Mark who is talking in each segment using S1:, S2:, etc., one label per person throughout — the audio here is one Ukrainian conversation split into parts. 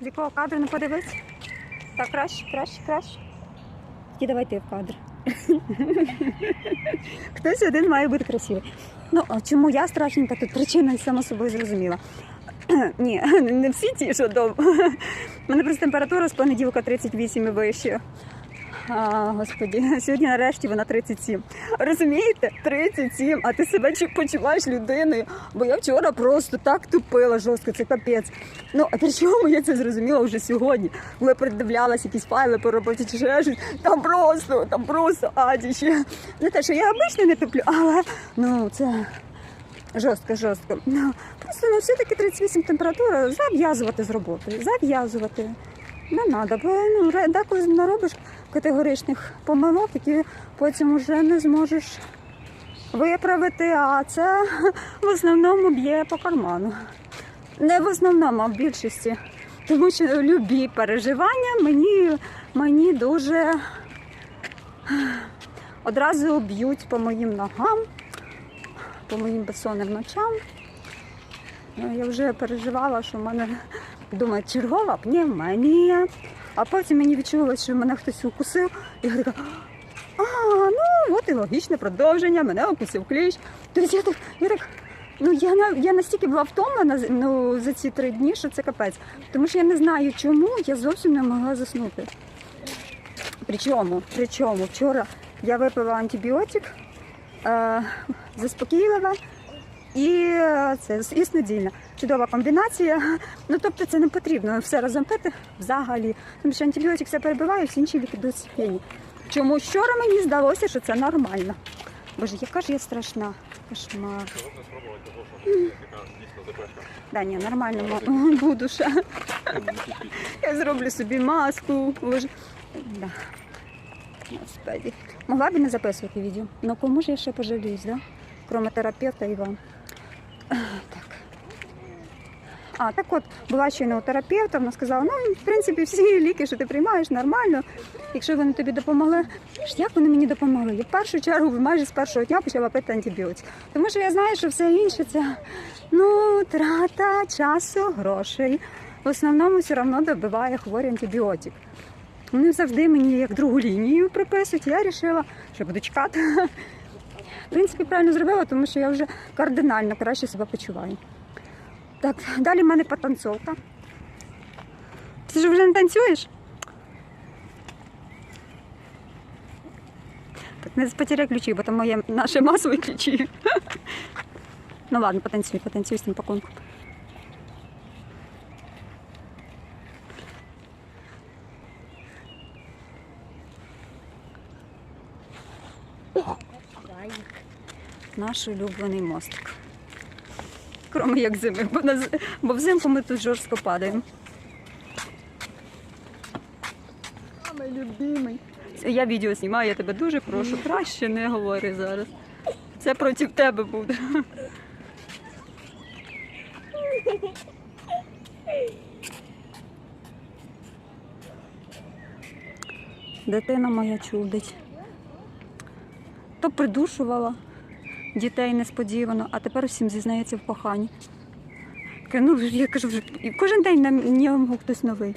S1: З якого кадру не подивись? Так, краще, краще, краще. І давай ти в кадр. Хтось один має бути красивий. Ну, а чому я страшненька, тут причина і само собою зрозуміла. Ні, не всі ті, що до. У мене просто температура з понеділка 38 і вище. А, господі, сьогодні нарешті вона 37. Розумієте? 37, а ти себе почуваєш людиною. Бо я вчора просто так тупила жорстко, це капець. Ну, а при чому я це зрозуміла вже сьогодні, коли я передивлялась якісь файли по роботі чи ще щось, там просто, там просто адіще. Не те, що я обично не туплю, але ну це жорстко, жорстко. Ну, Просто ну, все-таки 38 температура, зав'язувати з роботою, зав'язувати. Не треба, бо ну, деколи наробиш категоричних помилок, які потім вже не зможеш виправити, а це в основному б'є по карману. Не в основному, а в більшості. Тому що любі переживання мені, мені дуже одразу б'ють по моїм ногам, по моїм безсонним ночам. Ну, Я вже переживала, що в мене думаю, чергова пневмонія. А потім мені відчулося, що мене хтось укусив. І я така, а, ну от і логічне продовження, мене укусив кліщ. Тобто я так, я так. Ну я я настільки була втомлена ну, за ці три дні, що це капець. Тому що я не знаю, чому я зовсім не могла заснути. Причому, причому вчора я випила антибіотик, е, заспокійливе і е, це і снодільне. Чудова комбінація. Ну тобто це не потрібно все разом пити взагалі. Тому що антибіотик все перебиває, всі інші ліки досить фіні. Чому вчора мені здалося, що це нормально. Боже, яка ж я страшна. Кошмар. Да, ні, нормально буду ще. Я зроблю собі маску. Боже. Да. Господи. Могла б не записувати відео. Ну кому ж я ще пожаліюсь, да? Кроме терапевта і вам. Так. А, так от, була щойно у терапевта, вона сказала, ну, в принципі, всі ліки, що ти приймаєш, нормально. Якщо вони тобі допомогли, як вони мені допомогли? Я в першу чергу майже з першого дня почала пити антибіотик. Тому що я знаю, що все інше це ну, трата часу, грошей. В основному все одно добиває хворий антибіотик. Вони завжди мені як другу лінію приписують. Я вирішила, що буду чекати. Принципі, правильно зробила, тому що я вже кардинально краще себе почуваю. Так, далі в мене потанцовка. Ти ж вже не танцюєш? Так, не потеряй ключі, бо там моє наші масові ключі. Ну ладно, потанцюй, потанцюй з тим пакунком. Наш улюблений мостик. Кроме як зими, бо, на, бо взимку ми тут жорстко падаємо. Самий любимий. Я відео знімаю, я тебе дуже прошу. Краще не говори зараз. Це проти тебе буде. Дитина моя чудить. То придушувала дітей несподівано, а тепер всім зізнається в коханні. Ну, я кажу, вже кожен день на ньому хтось новий.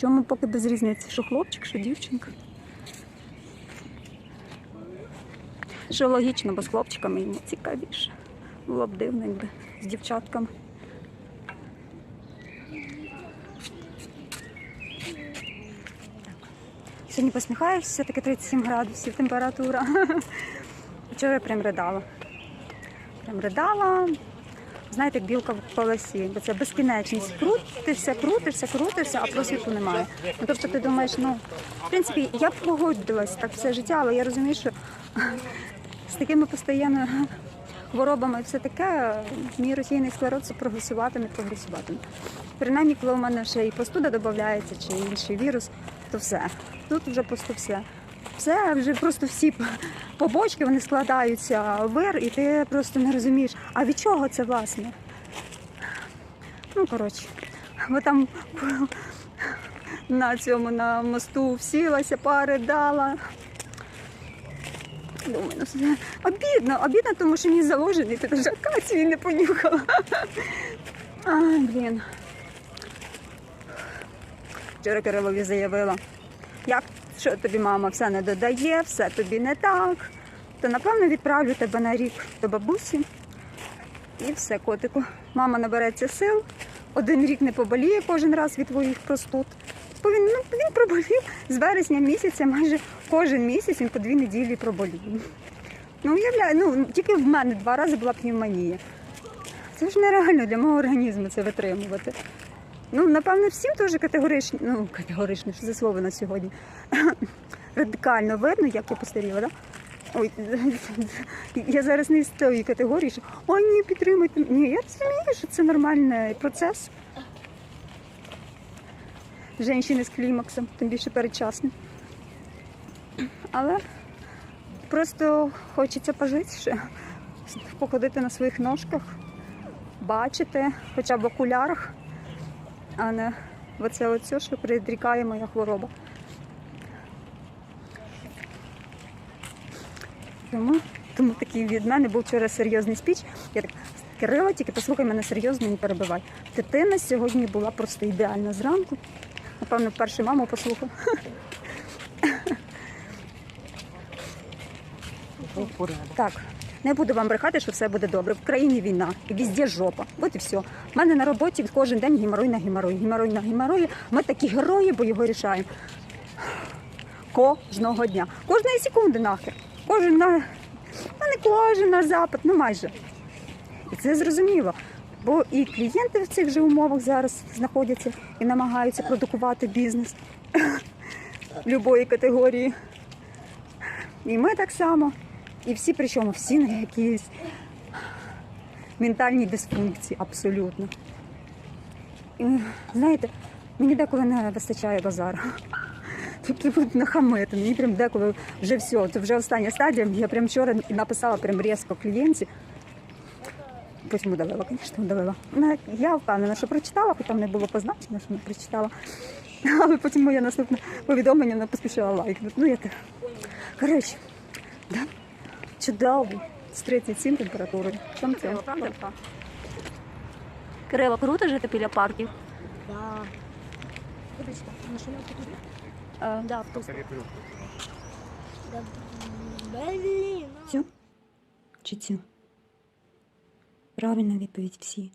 S1: Чому поки без різниці, що хлопчик, що дівчинка. Що логічно, бо з хлопчиками йому цікавіше. Було б дивно, якби з дівчатками. Сьогодні посміхаюся, все-таки 37 градусів температура. Вчора я прям ридала. Прям ридала. Знаєте, як білка в колесі, бо це безкінечність. Крутишся, крутишся, крутишся, а просвіту немає. Ну, тобто ти думаєш, ну, в принципі, я б погодилась так все життя, але я розумію, що з такими постійно хворобами все таке, мій російний склероз це прогресуватиме, прогресуватиме. Принаймні, коли у мене ще і простуда додається, чи інший вірус, то все. Тут вже просто все. Все, вже просто всі побочки вони складаються вир, і ти просто не розумієш, а від чого це власне? Ну, коротше, бо там на цьому на мосту всілася, паридала. Думаю, ну це обідно, обідно, тому що мій заложений, ти вже акації не понюхала. Ай, блін. Вчора Кирилові заявила, як що тобі мама все не додає, все тобі не так. То напевно відправлю тебе на рік до бабусі. І все, котику. Мама набереться сил, один рік не поболіє кожен раз від твоїх простуд. Бо він, ну, він проболів з вересня місяця, майже кожен місяць він по дві неділі проболів. Ну, уявляю, ну тільки в мене два рази була пневмонія. Це ж нереально для мого організму це витримувати. Ну, напевно, всім теж категорично, ну, категорично, що за слово на сьогодні. Радикально видно, як я постаріла, так? Ой, я зараз не з тої категорії, що ой, ні, підтримуйте. Ні, я розумію, що це нормальний процес. Женщини з клімаксом, тим більше передчасним. Але просто хочеться пожити ще, походити на своїх ножках, бачити, хоча б окулярах, а не оце оце, що предрікає моя хвороба. Тому, тому такий від мене був вчора серйозний спіч. Я так, Кирило, тільки послухай мене серйозно, не перебивай. Дитина сьогодні була просто ідеальна зранку. Напевно, вперше маму послухав. Так, не буду вам брехати, що все буде добре. В країні війна і везде жопа. От і все. У мене на роботі кожен день геморой на геморой, геморой на геморої. Ми такі герої, бо його рішаємо. Кожного дня. Кожної секунди нахер. Кожен на. Ну, не кожен на запит, ну майже. І це зрозуміло. Бо і клієнти в цих же умовах зараз знаходяться і намагаються продукувати бізнес любої категорії. І ми так само. І всі, причому всі на якісь ментальні дисфункції, абсолютно. І, знаєте, мені деколи не вистачає базару. Тобто от нахамити. Мені прям деколи вже все, це вже остання стадія. Я прям вчора написала прям різко клієнті. Потім удалила, звісно, удалила. Я впевнена, що прочитала, хоч там не було позначено, що не прочитала. Але потім моє наступне повідомлення не поспішила лайкнути. Ну, я так. Коротше, да? Чудово. З 37 температури. Там це?
S2: Кирило, круто жити біля парків?
S3: Вибачте, на що я блін.
S1: Цю? Чи цю? Правильна відповідь всі.